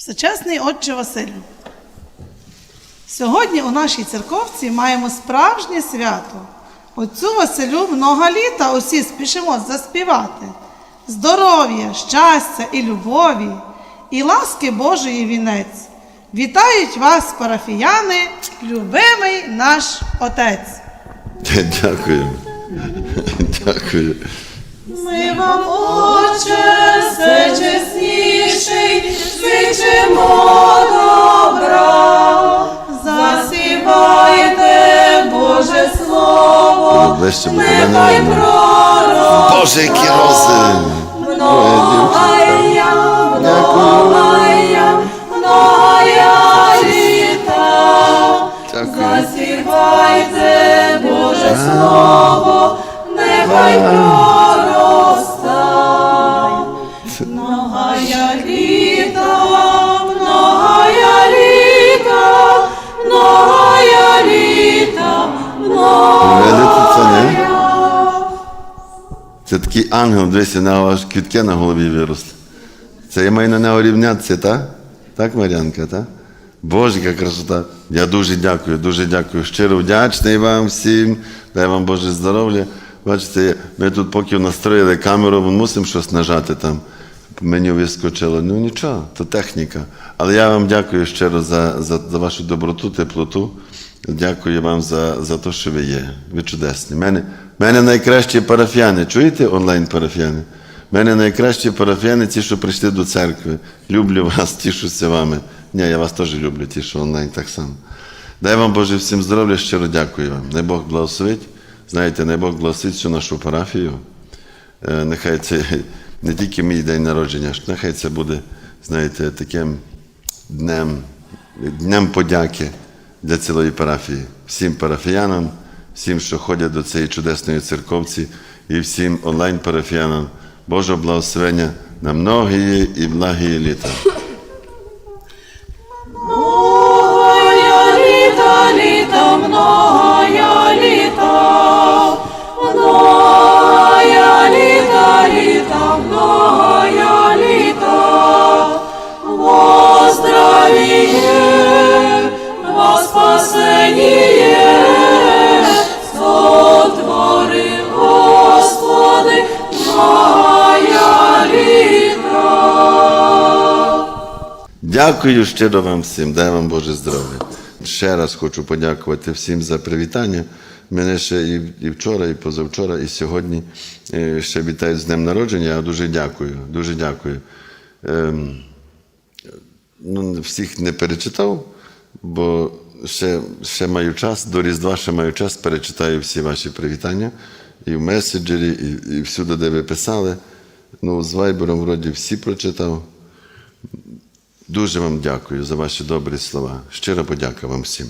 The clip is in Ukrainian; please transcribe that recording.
Всечесний Отче Василю. Сьогодні у нашій церковці маємо справжнє свято. Отцю Василю много літа усі спішимо заспівати. Здоров'я, щастя і любові, і ласки Божої вінець. Вітають вас, парафіяни, любимий наш Отець. Дякую. Дякую. Ми вам, Отче, все Слово, нехай мене пророк Боже, які рози! многая, многая, многая літа. Засівайте Боже Слово, нехай проростає. Це такий ангел, дивися, на ваш квітки на голові виросли. Це я маю на нього рівнятися, так? Так, Мар'янка, так? Боже, красота. Я дуже дякую, дуже дякую. Щиро вдячний вам всім. Дай вам Боже здоров'я. Бачите, ми тут поки настроїли камеру, ми мусимо щось нажати там. Меню вискочило. Ну нічого, то техніка. Але я вам дякую щиро за, за, за вашу доброту, теплоту. Дякую вам за, за те, що ви є. Ви чудесні. Мене, мене найкращі парафіяни. Чуєте онлайн-парафіяни? мене найкращі парафіяни, ті, що прийшли до церкви. Люблю вас, тішуся вами. Ні, я вас теж люблю, ті, що онлайн так само. Дай вам Боже всім здоров'я, щиро дякую вам. Най Бог благословить. Знаєте, най Бог благословить всю нашу парафію. Е, Нехай це не тільки мій день народження, що нехай це буде, знаєте, таким днем, днем подяки для цілої парафії. Всім парафіянам, всім, що ходять до цієї чудесної церковці, і всім онлайн-парафіянам. Божого благословення на многії і благі літа. Дякую щиро вам всім, дай вам Боже здоров'я. Ще раз хочу подякувати всім за привітання. Мене ще і, і вчора, і позавчора, і сьогодні е, ще вітають з днем народження. Я дуже дякую, дуже дякую. Ем, ну, всіх не перечитав, бо ще, ще маю час, до Різдва ще маю час, перечитаю всі ваші привітання і в меседжері, і, і всюди, де ви писали. Ну, з Вайбером вроді всі прочитав. Дуже вам дякую за ваші добрі слова. Щира подяка вам всім.